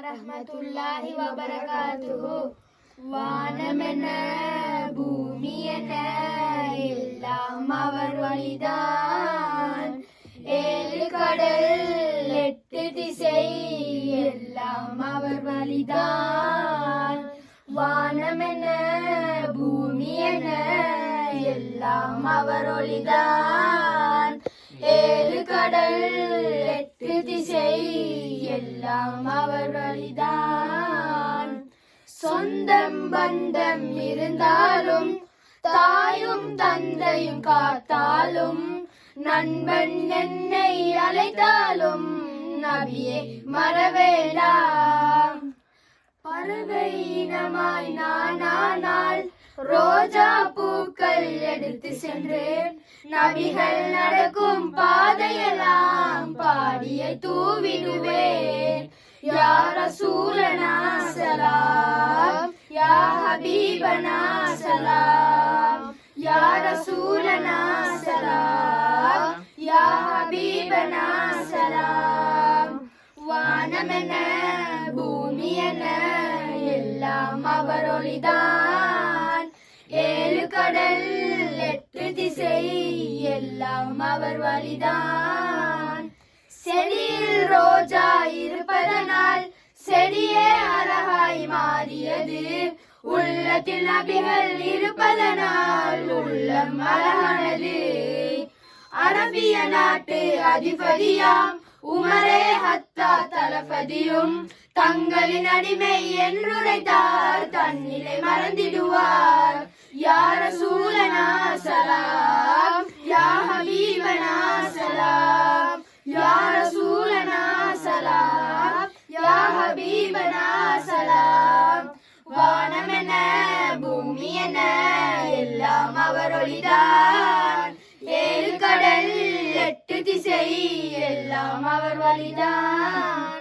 வரஹ்மத்துல்லாஹி வபரகாத்துஹு. வானமென பூமியென எல்லாம் அவர் வழிதான். ஏழு கடல் எட்டு திசை எல்லாம் அவர் வழிதான். வானமென பூமியென எல்லாம் அவர் ஒளிதான். ஏழு கடல் எட்டு திசை எல்லாம் அவர் வழிதான். சொந்தம் பந்தம் இருந்தாலும் தாயும் தந்தையும் காத்தாலும் நண்பன் என்னை அழைத்தாலும் நபியே மறவேடா. பறவை இனமாய் நானானால் ரோஜா பூக்கள் எடுத்து சென்றேன் நபிகள் நடக்கும் தூவிடுவேன். யார ரசூலனா சலாம் யா ஹபீபனா சலாம் யா ரசூலனா சலாம் யா ஹபீபனா சலாம் வானமென பூமி என எல்லாம் அவரொளிதான். ஏழு கடல் எட்டு திசை எல்லாம் அவர் வழிதான். செடியில் ரோஜா இருப்பதனால் செடியே அழகாய் மாறியது. உள்ளத்தில் நபிகள் இருப்பதனால் உள்ளம் அழகானது. அரபிய நாட்டு அதிபதியாம் உமரே ஹத்தா தளபதியும் தங்களின் அடிமை என்றுரைத்தார் தன்னிலை மறந்திடுவார். யார சூலனா சலாம் யா ஹபீபனா சலாம். வழிதான். ஏழு கடல் எட்டு திசை எல்லாம் அவர் வழிதான்.